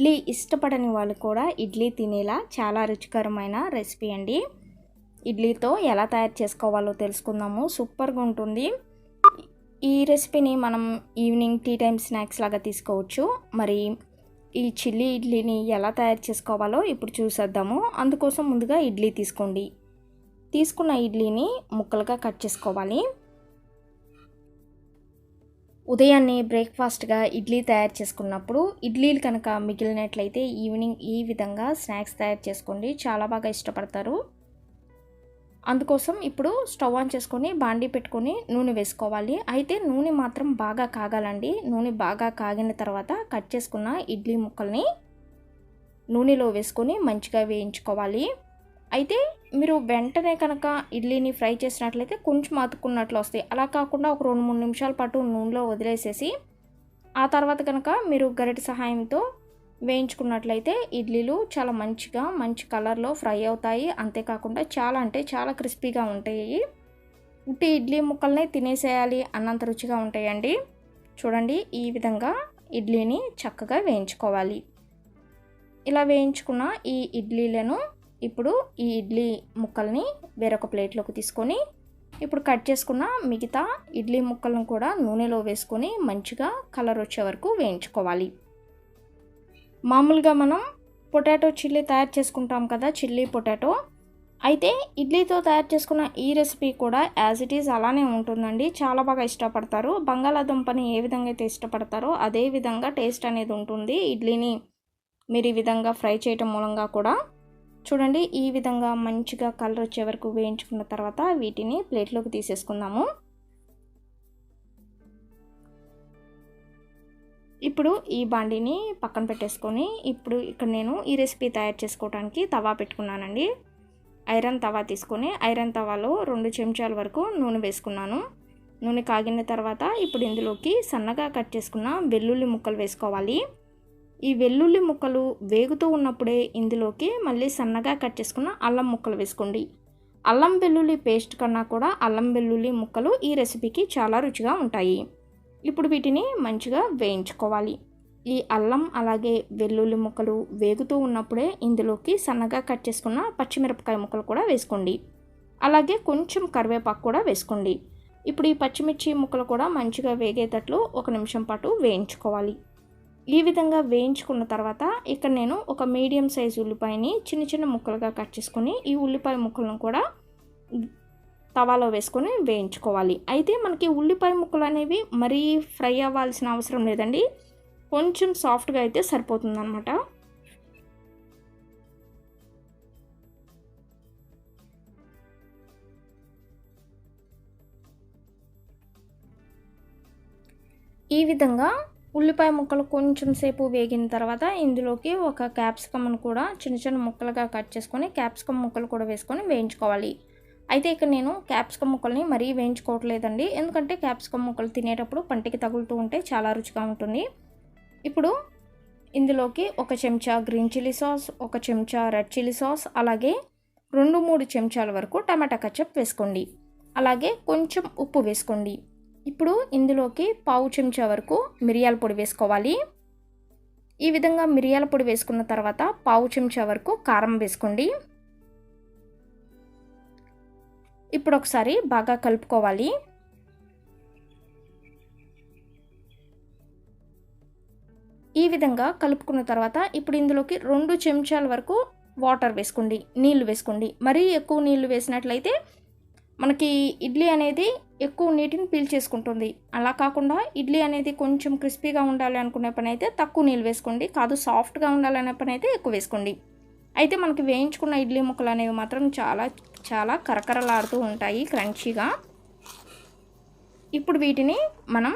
ఇడ్లీ ఇష్టపడని వాళ్ళు కూడా ఇడ్లీ తినేలా చాలా రుచికరమైన రెసిపీ అండి. ఇడ్లీతో ఎలా తయారు చేసుకోవాలో తెలుసుకుందాము. సూపర్గా ఉంటుంది. ఈ రెసిపీని మనం ఈవినింగ్ టీ టైం స్నాక్స్ లాగా తీసుకోవచ్చు. మరి ఈ చిల్లీ ఇడ్లీని ఎలా తయారు చేసుకోవాలో ఇప్పుడు చూసేద్దాము. అందుకోసం ముందుగా ఇడ్లీ తీసుకోండి. తీసుకున్న ఇడ్లీని ముక్కలుగా కట్ చేసుకోవాలి. ఉదయాన్నే బ్రేక్ఫాస్ట్గా ఇడ్లీ తయారు చేసుకున్నప్పుడు ఇడ్లీలు కనుక మిగిలినట్లయితే ఈవినింగ్ ఈ విధంగా స్నాక్స్ తయారు చేసుకోండి. చాలా బాగా ఇష్టపడతారు. అందుకోసం ఇప్పుడు స్టవ్ ఆన్ చేసుకొని బాండీ పెట్టుకొని నూనె వేసుకోవాలి. అయితే నూనె మాత్రం బాగా కాగాలండి. నూనె బాగా కాగిన తర్వాత కట్ చేసుకున్న ఇడ్లీ ముక్కల్ని నూనెలో వేసుకొని మంచిగా వేయించుకోవాలి. అయితే మీరు వెంటనే కనుక ఇడ్లీని ఫ్రై చేసినట్లయితే కొంచెం అతుక్కున్నట్లు వస్తాయి. అలా కాకుండా ఒక రెండు మూడు నిమిషాల పాటు నూనెలో వదిలేసేసి ఆ తర్వాత కనుక మీరు గరిటె సహాయంతో వేయించుకున్నట్లయితే ఇడ్లీలు చాలా మంచిగా మంచి కలర్లో ఫ్రై అవుతాయి. అంతేకాకుండా చాలా అంటే చాలా క్రిస్పీగా ఉంటాయి. ఉట్టి ఇడ్లీ ముక్కల్ని తినేసేయాలి అన్నంత రుచిగా ఉంటాయండి. చూడండి ఈ విధంగా ఇడ్లీని చక్కగా వేయించుకోవాలి. ఇలా వేయించుకున్న ఈ ఇడ్లీలను ఇప్పుడు ఈ ఇడ్లీ ముక్కల్ని వేరొక ప్లేట్లోకి తీసుకొని ఇప్పుడు కట్ చేసుకున్న మిగతా ఇడ్లీ ముక్కలను కూడా నూనెలో వేసుకొని మంచిగా కలర్ వచ్చే వరకు వేయించుకోవాలి. మామూలుగా మనం పొటాటో చిల్లీ తయారు చేసుకుంటాం కదా చిల్లీ పొటాటో. అయితే ఇడ్లీతో తయారు చేసుకున్న ఈ రెసిపీ కూడా యాజ్ ఇట్ ఈజ్ అలానే ఉంటుందండి. చాలా బాగా ఇష్టపడతారు. బంగాళాదుంపని ఏ విధంగా అయితే ఇష్టపడతారో అదే విధంగా టేస్ట్ అనేది ఉంటుంది. ఇడ్లీని మీరు ఈ విధంగా ఫ్రై చేయటం మూలంగా కూడా చూడండి ఈ విధంగా మంచిగా కలర్ వచ్చే వరకు వేయించుకున్న తర్వాత వీటిని ప్లేట్లోకి తీసేసుకుందాము. ఇప్పుడు ఈ బాండీని పక్కన పెట్టేసుకొని ఇప్పుడు ఇక్కడ నేను ఈ రెసిపీ తయారు చేసుకోవడానికి తవా పెట్టుకున్నానండి. ఐరన్ తవా తీసుకొని ఐరన్ తవాలో రెండు చెంచాల వరకు నూనె వేసుకున్నాను. నూనె కాగిన తర్వాత ఇప్పుడు ఇందులోకి సన్నగా కట్ చేసుకున్న వెల్లుల్లి ముక్కలు వేసుకోవాలి. ఈ వెల్లుల్లి ముక్కలు వేగుతూ ఉన్నప్పుడే ఇందులోకి మళ్ళీ సన్నగా కట్ చేసుకున్న అల్లం ముక్కలు వేసుకోండి. అల్లం వెల్లుల్లి పేస్ట్ కన్నా కూడా అల్లం వెల్లుల్లి ముక్కలు ఈ రెసిపీకి చాలా రుచిగా ఉంటాయి. ఇప్పుడు వీటిని మంచిగా వేయించుకోవాలి. ఈ అల్లం అలాగే వెల్లుల్లి ముక్కలు వేగుతూ ఉన్నప్పుడే ఇందులోకి సన్నగా కట్ చేసుకున్న పచ్చిమిరపకాయ ముక్కలు కూడా వేసుకోండి. అలాగే కొంచెం కరివేపాకు కూడా వేసుకోండి. ఇప్పుడు ఈ పచ్చిమిర్చి ముక్కలు కూడా మంచిగా వేగేటట్లు ఒక నిమిషం పాటు వేయించుకోవాలి. ఈ విధంగా వేయించుకున్న తర్వాత ఇక్కడ నేను ఒక మీడియం సైజ్ ఉల్లిపాయని చిన్న చిన్న ముక్కలుగా కట్ చేసుకొని ఈ ఉల్లిపాయ ముక్కలను కూడా తవాలో వేసుకొని వేయించుకోవాలి. అయితే మనకి ఉల్లిపాయ ముక్కలు అనేవి మరీ ఫ్రై అవ్వాల్సిన అవసరం లేదండి. కొంచెం సాఫ్ట్గా అయితే సరిపోతుందన్నమాట. ఈ విధంగా ఉల్లిపాయ ముక్కలు కొంచెం సేపు వేగిన తర్వాత ఇందులోకి ఒక క్యాప్సికమ్ను కూడా చిన్న చిన్న ముక్కలుగా కట్ చేసుకొని క్యాప్సికమ్ ముక్కలు కూడా వేసుకొని వేయించుకోవాలి. అయితే ఇక్కడ నేను క్యాప్సికమ్ ముక్కల్ని మరీ వేయించుకోవట్లేదండి. ఎందుకంటే క్యాప్సికమ్ ముక్కలు తినేటప్పుడు పంటికి తగులుతూ ఉంటే చాలా రుచిగా ఉంటుంది. ఇప్పుడు ఇందులోకి ఒక చెంచా గ్రీన్ చిల్లీ సాస్ ఒక చెంచా రెడ్ చిల్లీ సాస్ అలాగే రెండు మూడు చెంచాల వరకు టమాటా కచ్చప్ వేసుకోండి. అలాగే కొంచెం ఉప్పు వేసుకోండి. ఇప్పుడు ఇందులోకి పావు చెంచా వరకు మిరియాల పొడి వేసుకోవాలి. ఈ విధంగా మిరియాల పొడి వేసుకున్న తర్వాత పావు చెంచా వరకు కారం వేసుకోండి. ఇప్పుడు ఒకసారి బాగా కలుపుకోవాలి. ఈ విధంగా కలుపుకున్న తర్వాత ఇప్పుడు ఇందులోకి రెండు చెంచాల వరకు వాటర్ వేసుకోండి. నీళ్ళు వేసుకోండి. మరీ ఎక్కువ నీళ్ళు వేసినట్లయితే మనకి ఇడ్లీ అనేది ఎక్కువ నీటిని పీల్చేసుకుంటుంది. అలా కాకుండా ఇడ్లీ అనేది కొంచెం క్రిస్పీగా ఉండాలి అనుకునే పని అయితే తక్కువ నీళ్ళు వేసుకోండి. కాదు సాఫ్ట్గా ఉండాలనే పని అయితే ఎక్కువ వేసుకోండి. అయితే మనకి వేయించుకున్న ఇడ్లీ ముక్కలు అనేవి మాత్రం చాలా చాలా కరకరలాడుతూ ఉంటాయి క్రంచీగా. ఇప్పుడు వీటిని మనం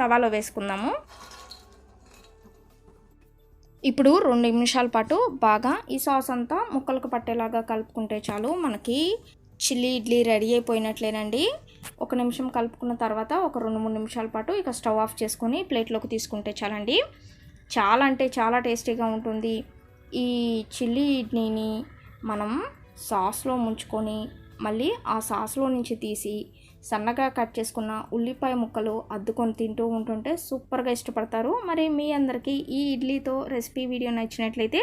తవాలో వేసుకుందాము. ఇప్పుడు రెండు నిమిషాల పాటు బాగా ఈ సాస్ అంతా ముక్కలకు పట్టేలాగా కలుపుకుంటే చాలు మనకి చిల్లీ ఇడ్లీ రెడీ అయిపోయినట్లేనండి. ఒక నిమిషం కలుపుకున్న తర్వాత ఒక రెండు మూడు నిమిషాల పాటు ఇక స్టవ్ ఆఫ్ చేసుకొని ప్లేట్లోకి తీసుకుంటే చాలండి. చాలా అంటే చాలా టేస్టీగా ఉంటుంది. ఈ చిల్లీ ఇడ్లీని మనం సాస్లో ముంచుకొని మళ్ళీ ఆ సాస్లో నుంచి తీసి సన్నగా కట్ చేసుకున్న ఉల్లిపాయ ముక్కలు అద్దుకొని తింటూ ఉంటుంటే సూపర్గా ఇష్టపడతారు. మరి మీ అందరికీ ఈ ఇడ్లీతో రెసిపీ వీడియో నచ్చినట్లయితే